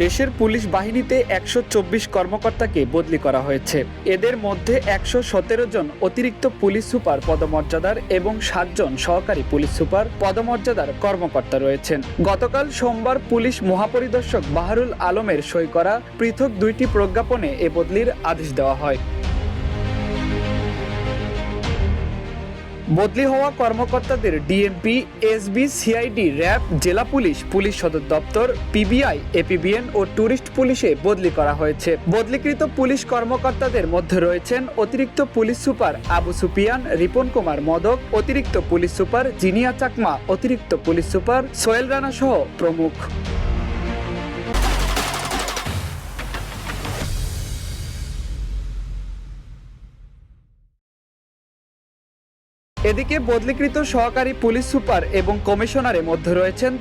দেশের পুলিশ বাহিনীতে একশো চব্বিশ কর্মকর্তাকে বদলি করা হয়েছে। এদের মধ্যে একশো সতেরো জন অতিরিক্ত পুলিশ সুপার পদমর্যাদার এবং সাতজন সহকারী পুলিশ সুপার পদমর্যাদার কর্মকর্তা রয়েছেন। গতকাল সোমবার পুলিশ মহাপরিদর্শক বাহারুল আলমের সই করা পৃথক দুইটি প্রজ্ঞাপনে এ বদলির আদেশ দেওয়া হয়। বদলি হওয়া কর্মকর্তাদের ডিএমপি এসবি সিআইডি র্যাব, জেলা পুলিশ পুলিশ সদর দপ্তর পিবিআই এপিবিএন ও ট্যুরিস্ট পুলিশে বদলি করা হয়েছে। বদলিকৃত পুলিশ কর্মকর্তাদের মধ্যে রয়েছেন অতিরিক্ত পুলিশ সুপার আবু সুপিয়ান রিপন কুমার মদক, অতিরিক্ত পুলিশ সুপার জিনিয়া চাকমা, অতিরিক্ত পুলিশ সুপার সোহেল রানা সহ প্রমুখ। এদিকে বদলিকৃত সহকারী পুলিশ সুপার এবং কমিশনারের মধ্যে রয়েছেন